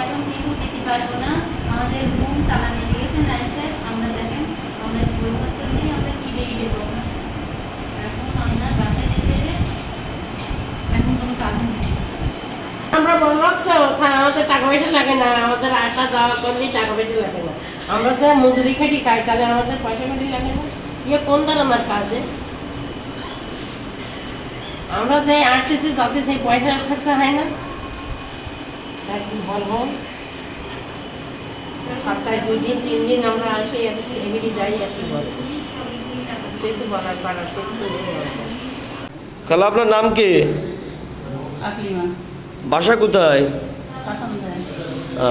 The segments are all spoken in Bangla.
এখন কিছু দিতে পারব না। আমাদের রুম তালা মেরে গেছে না স্যার আমরা দেখেন আমরা বইপত্র নেই আমরা কি দিয়ে দেবো? এখন আমরা বাসায় যেতে এখন কোনো কাজ নেই। আমরা বললাম তো আমাদের টাকা পয়সা লাগে না আমাদের আটা যাওয়া করলেই টাকা পয়সা লাগে না। আমরা যে মজুরি খাটি খাই তাহলে আমাদের পয়সা খাটি লাগে না। ইয়ে কোন ধরনের কাজে? আমরা যে আর্টিসি যাতে সেই পয়সার খরচা হয় না। তাই কি বলব? সপ্তাহে দুই দিন তিন দিন আমরা আসি আর যাই আর কি বলব বলার পাড়ার। খালা আপনার নাম কি? বাসা কোথায়?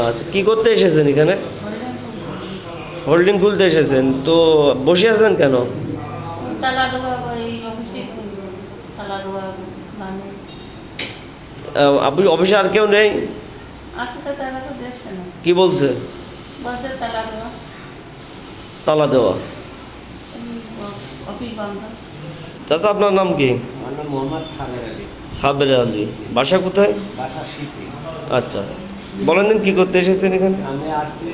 আচ্ছা কি করতে এসেছেন এখানে? হোল্ডিং খুলতে এসেছেন তো বসে আছেন কেন? অফিসে আপনি অফিসে আর কেউ নেই? কি বলছে? তালা দেওয়া। তালা দেওয়া চাচা আপনার নাম কি? আমার নাম মোহাম্মদ সাগর আলী। সাবের আলী। বাসা কোথায়? আচ্ছা। বলেন দিন কি করতে এসেছেন এখানে? আমি আসছি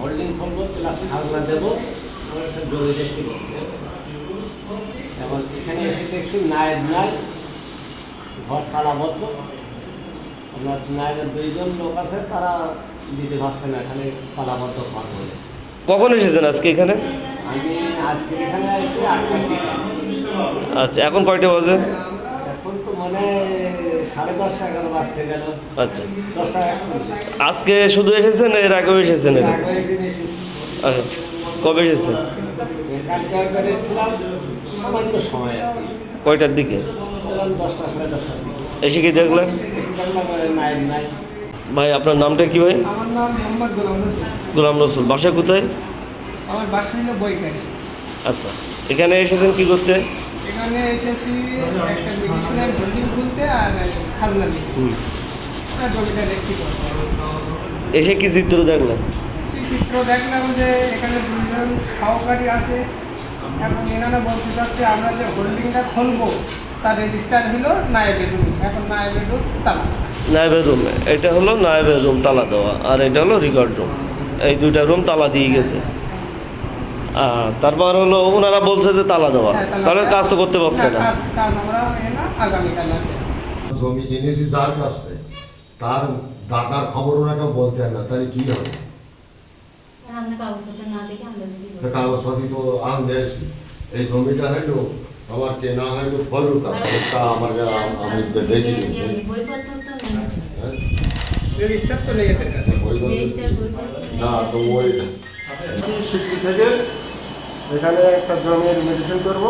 হোল্ডিং করব প্লাস খাজনা দেবো। আমার একটা জমি রেস্টি করতে এখন এখানে এসে দেখছি নায়েব নাই ঘর তালাবদ্ধ আপনার নায়েবের দুইজন লোক আছে তারা দিতে পারছে না এখানে তালাবদ্ধ ঘর বলে। কখন এসেছেন আজকে এখানে? আমি আজকে এখানে আসছি আটটার দিকে। আচ্ছা এখন কয়টা বাজে? এখন তো মানে সাড়ে দশটা এগারো বাজতে গেল। আচ্ছা। দশটা আজকে শুধু এসেছেন এর আগেও এসেছেন এর? আগে আচ্ছা কবে এসেছেন? কালকে একবার এসেছিলাম সামান্য সময় আর কি। কয়টার দিকে? এসে কি দেখলেন? ভাই আপনার নামটা কি ভাই? গোলাম রসুল। বাসা কোথায়? আমার বাসা হলো বইকারি আচ্ছা এখানে এসেছেন কি করতে? এখানে এসেছি একটা মেডিসিনের হোল্ডিং খুলতে আর খাজনা দিতে। জমিটা রেস্টি এসে কি চিত্র দেখলেন? চিত্র দেখলাম যে এখানে দুজন সহকারী আছে। এবং এনারা বলতে চাচ্ছে আমরা যে হোল্ডিংটা খুলবো তার রেজিস্টার হলো নায়েবের রুম এখন নায়েবের রুম তালা। নায়েবের রুম এটা হলো নায়েবের রুম তালা দেওয়া আর এটা হলো রেকর্ড রুম এই দুইটা রুম তালা দিয়ে গেছে। তারপর হলো ওনারা বলছে যে তালা দেওয়া। হ্যাঁ, তাহলে কাজ তো করতে পারছে না। হ্যাঁ, আসে। জমি কিনেছি যার কাছ থেকে। তার দাদার খবর ওনাকে বলতে হয় না তাহলে কি হবে? দেখে তা কাগজপাতি তো আনদেছি এই জমিটা হইল আমার কেনা হইল আছে। তা আমার আমি নেই। হ্যাঁ? না তো ওই থেকে এখানে একটা জমির মেডিসিন করব।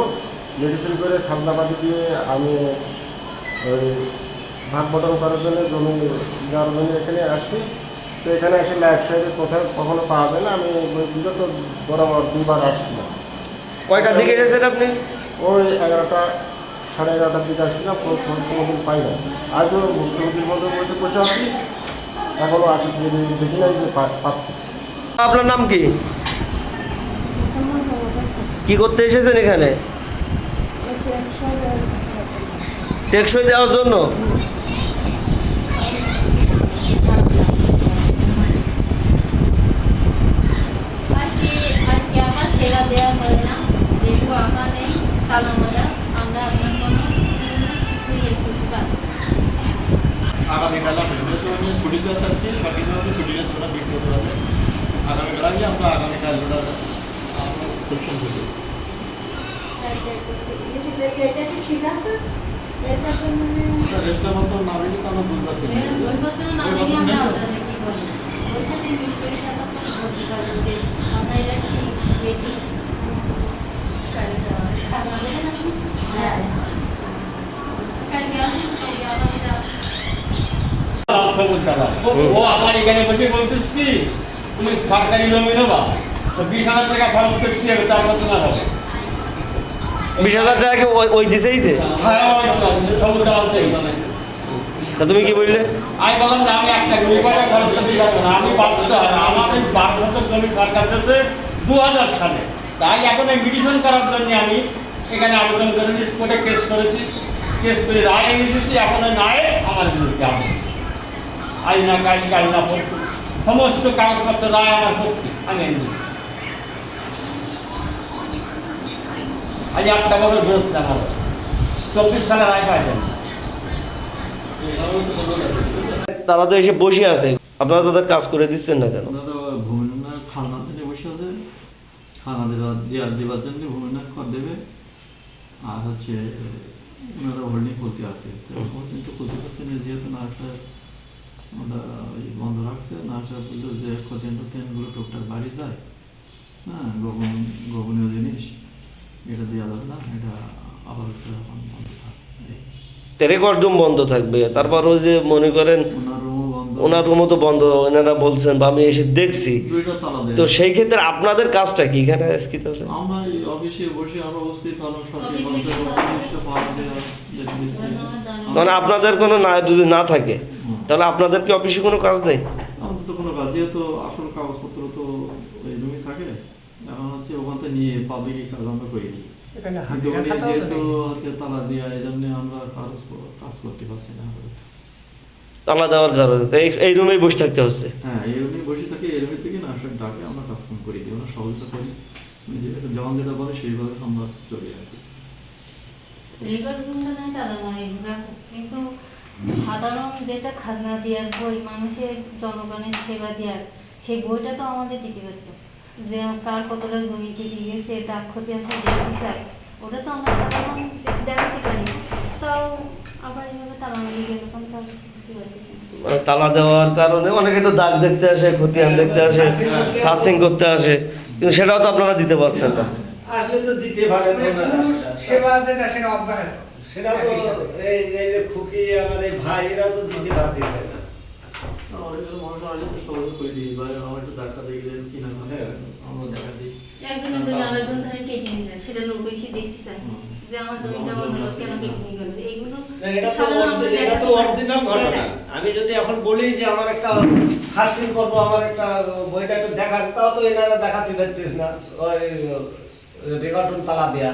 মেডিসিন করে খাজনাপাতি দিয়ে আমি ওই ভাগ বটন করার জন্য জমি দেওয়ার জন্য এখানে আসছি। তো এখানে এসে লাইফ কোথাও কখনো পাওয়া যায় না। আমি ওই বিগত বরাবর দুবার আসছিলাম। কয়টার দিকে এসেছেন আপনি? ওই এগারোটা সাড়ে এগারোটার দিকে আসছিলাম। কোনো ফোন কোনোদিন পাই না আজও ভুক্তভোগীর মধ্যে বসে বসে আছি। এখনও আসি দেখি নাই যে পা- পাচ্ছি। আপনার নাম কি? কি করতে এসেছেন এখানে? টেকসই দেওয়ার জন্য আজকে আজকে আমার সেবা দেওয়া হয় না যেহেতু আমার নেই তালা মারা আমরা আপনার কোনো কিছুই ইয়ে করতে পারব না। আগামীকাল বৃহস্পতি ছুটিতে আছে আজকে সঠিকভাবে ছুটিটা ওটা বিক্রি করা যায় আগামীকাল আগে আমরা আগামীকাল ওটা ফুলশন করব আমরা আমরা পারব হ্যাঁ কালকে আসুন কালকে আগামীতে ও আমার এখানে বসে বলতিস কি তুমি সরকারি জমি নেবা তো বিশ হাজার টাকা খরচ করতে হবে তারপর তোমার হবে। বিশ হাজার টাকা কি ওই- হ্যাঁ ওই তা তুমি কি বললে? আমি বললাম যে আমি একটা কুড়ি টাকা খরচ করতে পারব না আমি বাঁচতে হয় আমার এই বারো শতক জমি সরকার দিয়েছে দু হাজার সালে। তাই এখন এই মিডিশন করার জন্য আমি এখানে আবেদন করেছি কোর্টে কেস করেছি। কেস করে রায় এনে দিয়েছি এখন ওই আমার বিরুদ্ধে আমি আজ না কাল কাল না পরশু সমস্ত কাগজপত্র রায় আমার পক্ষে আমি এনে। আজ একটা বছর বেরোচ্ছে আমার। চব্বিশ সালে রায় পাইছেন তারা তো এসে বসে আছে। আপনারা তাদের কাজ করে দিচ্ছেন না কেন? বসে আছে দেওয়া দেওয়ার দেওয়ার জন্য কর দেবে। আর হচ্ছে ওনারা হোল্ডিং করতে আছে। হোল্ডিং তো করতে পারছে না যেহেতু ওরা ওই বন্ধ রাখছে নার্সরা বলল যে টতিনগুলো টুকটাক বাড়ি যায় হ্যাঁ গোপন গোপনীয় জিনিস এটা দেওয়া যাবে না এটা আবার একটা বন্ধ থাকবে। রেকর্ড রুম বন্ধ থাকবে তারপর ওই যে মনে করেন ওনার রুমও তো বন্ধ ওনারা বলছেন বা আমি এসে দেখছি। দুইটা তালা দেয়। তো সেই ক্ষেত্রে আপনাদের কাজটা কি এখানে আজকে তাহলে? আমরা অফিসে বসে আমরা অবস্থিত মানে আপনাদের কোনো না যদি না থাকে? তাহলে আপনাদের কি অফিসে কোনো কাজ নেই? আমাদের তো কোনো কাজ যেহেতু আসল কাগজপত্র তো ওই রুমে থাকে এখন হচ্ছে ওখান থেকে নিয়ে পাবলিক কাজ আমরা করি। যেহেতু হচ্ছে তালা দেওয়া এই জন্য আমরা কাজ কাজ করতে পারছি না। তালা দেওয়ার কারণে এই এই রুমেই বসে থাকতে হচ্ছে? হ্যাঁ এই রুমে বসে থাকি এই রুমে থেকে নার্সের ডাকে আমরা করি দিই ওরা সহযোগিতা করি যেটা যেমন যেটা বলে সেইভাবে আমরা চলি রুমটা মানে কিন্তু সাধারণ যেটা খাজনা দেওয়ার বই মানুষের জনগণের সেবা দেওয়ার সেই বইটা তো আমাদের দিতে পারতো যে কার কতটা জমি কেটে গেছে দাগ ক্ষতি আছে দেখতে চাই। ওটা তো আমরা সাধারণ দেখাতে পারি তাও আবার এভাবে তালা মারিয়ে গেল তখন তাও বুঝতে পারতেছি মানে তালা দেওয়ার কারণে অনেকে তো দাগ দেখতে আসে খতিয়ান দেখতে আসে সার্চিং করতে আসে কিন্তু সেটাও তো আপনারা দিতে পারছেন না। আসলে তো দিতে পারে না। সেবা যেটা সেটা অব্যাহত। সেটা তো এই এই যে খুকি আমার এই ভাই এরা তো দিতে পারতেছে না। আমাদের মানুষ আসলে সহযোগ করে দিই বা আমার একটু ডাক্তার দেখে দেন কিনা হ্যাঁ। আমরা দেখা দিই। একজনের জমি আরেকজন ধরে কেটে নিয়ে যায় সেটা লোক এসে দেখতে চায় যে আমার জমিটা অন্য কেন কেটে নিয়ে গেল এইগুলো এটা তো তো। অরিজিনাল ঘটনা। আমি যদি এখন বলি যে আমার একটা সার্চিং করব আমার একটা বইটা একটু দেখা তাও তো এনারা দেখাতে পারতিস না। ওই রেকর্ড তালা দেয়া।